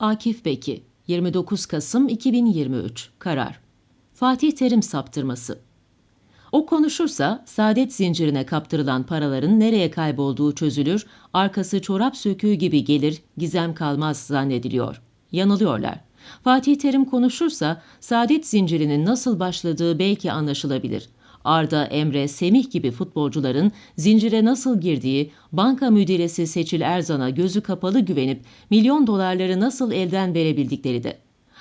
Akif Beki 29 Kasım 2023 Karar Fatih Terim saptırması O konuşursa saadet zincirine kaptırılan paraların nereye kaybolduğu çözülür, arkası çorap söküğü gibi gelir, gizem kalmaz zannediliyor. Yanılıyorlar. Fatih Terim konuşursa saadet zincirinin nasıl başladığı belki anlaşılabilir. Arda, Emre, Semih gibi futbolcuların zincire nasıl girdiği, banka müdiresi Seçil Erzan'a gözü kapalı güvenip milyon dolarları nasıl elden verebildikleri de.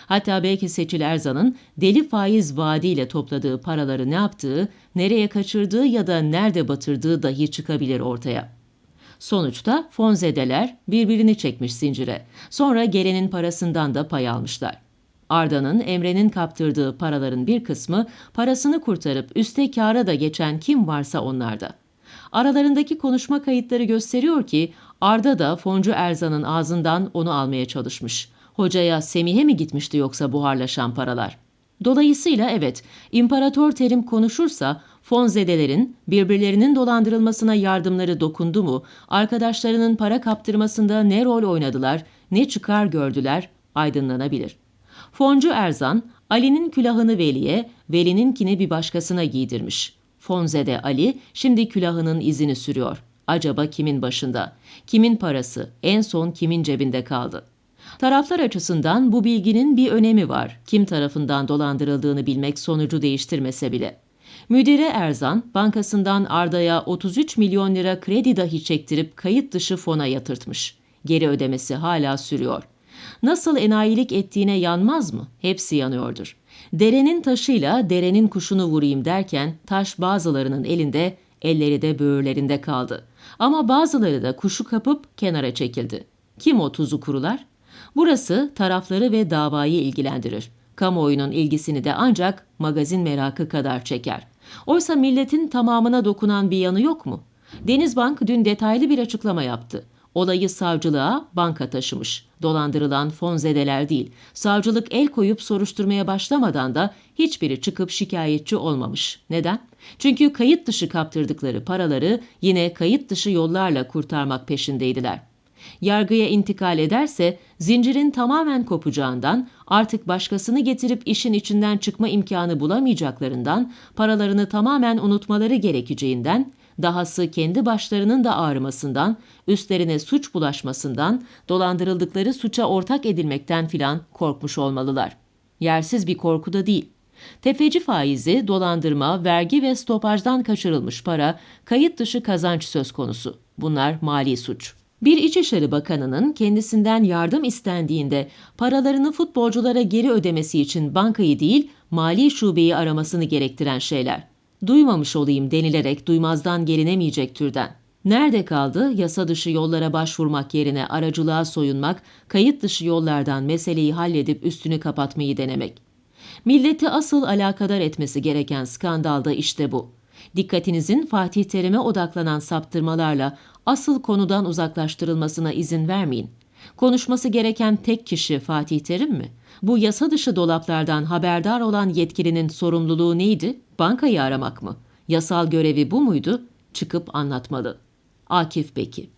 Hatta belki Seçil Erzan'ın deli faiz vaadiyle topladığı paraları ne yaptığı, nereye kaçırdığı ya da nerede batırdığı dahi çıkabilir ortaya. Sonuçta fonzedeler birbirini çekmiş zincire. Sonra gelenin parasından da pay almışlar. Arda'nın Emre'nin kaptırdığı paraların bir kısmı parasını kurtarıp üste kâra da geçen kim varsa onlarda. Aralarındaki konuşma kayıtları gösteriyor ki Arda da Foncu Erzan'ın ağzından onu almaya çalışmış. Hocaya Semih'e mi gitmişti yoksa buharlaşan paralar? Dolayısıyla evet, İmparator Terim konuşursa fonzedelerin birbirlerinin dolandırılmasına yardımları dokundu mu, arkadaşlarının para kaptırmasında ne rol oynadılar, ne çıkar gördüler aydınlanabilir. Foncu Erzan, Ali'nin külahını Veli'ye, Veli'ninkini bir başkasına giydirmiş. Fonzede Ali şimdi külahının izini sürüyor. Acaba kimin başında? Kimin parası? En son kimin cebinde kaldı? Taraflar açısından bu bilginin bir önemi var. Kim tarafından dolandırıldığını bilmek sonucu değiştirmese bile. Müdire Erzan, bankasından Arda'ya 33 milyon lira kredi dahi çektirip kayıt dışı fona yatırtmış. Geri ödemesi hala sürüyor. Nasıl enayilik ettiğine yanmaz mı? Hepsi yanıyordur. Derenin taşıyla derenin kuşunu vurayım derken taş bazılarının elinde, elleri de böğürlerinde kaldı. Ama bazıları da kuşu kapıp kenara çekildi. Kim o tuzu kurular? Burası tarafları ve davayı ilgilendirir. Kamuoyunun ilgisini de ancak magazin merakı kadar çeker. Oysa milletin tamamına dokunan bir yanı yok mu? Denizbank dün detaylı bir açıklama yaptı. Olayı savcılığa banka taşımış. Dolandırılan fonzedeler değil. Savcılık el koyup soruşturmaya başlamadan da hiçbiri çıkıp şikayetçi olmamış. Neden? Çünkü kayıt dışı kaptırdıkları paraları yine kayıt dışı yollarla kurtarmak peşindeydiler. Yargıya intikal ederse zincirin tamamen kopacağından, artık başkasını getirip işin içinden çıkma imkanı bulamayacaklarından, paralarını tamamen unutmaları gerekeceğinden dahası kendi başlarının da ağrımasından, üstlerine suç bulaşmasından, dolandırıldıkları suça ortak edilmekten filan korkmuş olmalılar. Yersiz bir korku da değil. Tefeci faizi, dolandırma, vergi ve stopajdan kaçırılmış para, kayıt dışı kazanç söz konusu. Bunlar mali suç. Bir İçişleri Bakanı'nın kendisinden yardım istendiğinde paralarını futbolculara geri ödemesi için bankayı değil, mali şubeyi aramasını gerektiren şeyler duymamış olayım denilerek duymazdan gelinemeyecek türden. Nerede kaldı yasa dışı yollara başvurmak yerine aracılığa soyunmak, kayıt dışı yollardan meseleyi halledip üstünü kapatmayı denemek. Milleti asıl alakadar etmesi gereken skandalda işte bu. Dikkatinizin Fatih Terim'e odaklanan saptırmalarla asıl konudan uzaklaştırılmasına izin vermeyin. Konuşması gereken tek kişi Fatih Terim mi? Bu yasa dışı dolaplardan haberdar olan yetkilinin sorumluluğu neydi? Bankayı aramak mı? Yasal görevi bu muydu? Çıkıp anlatmalı. Akif Beki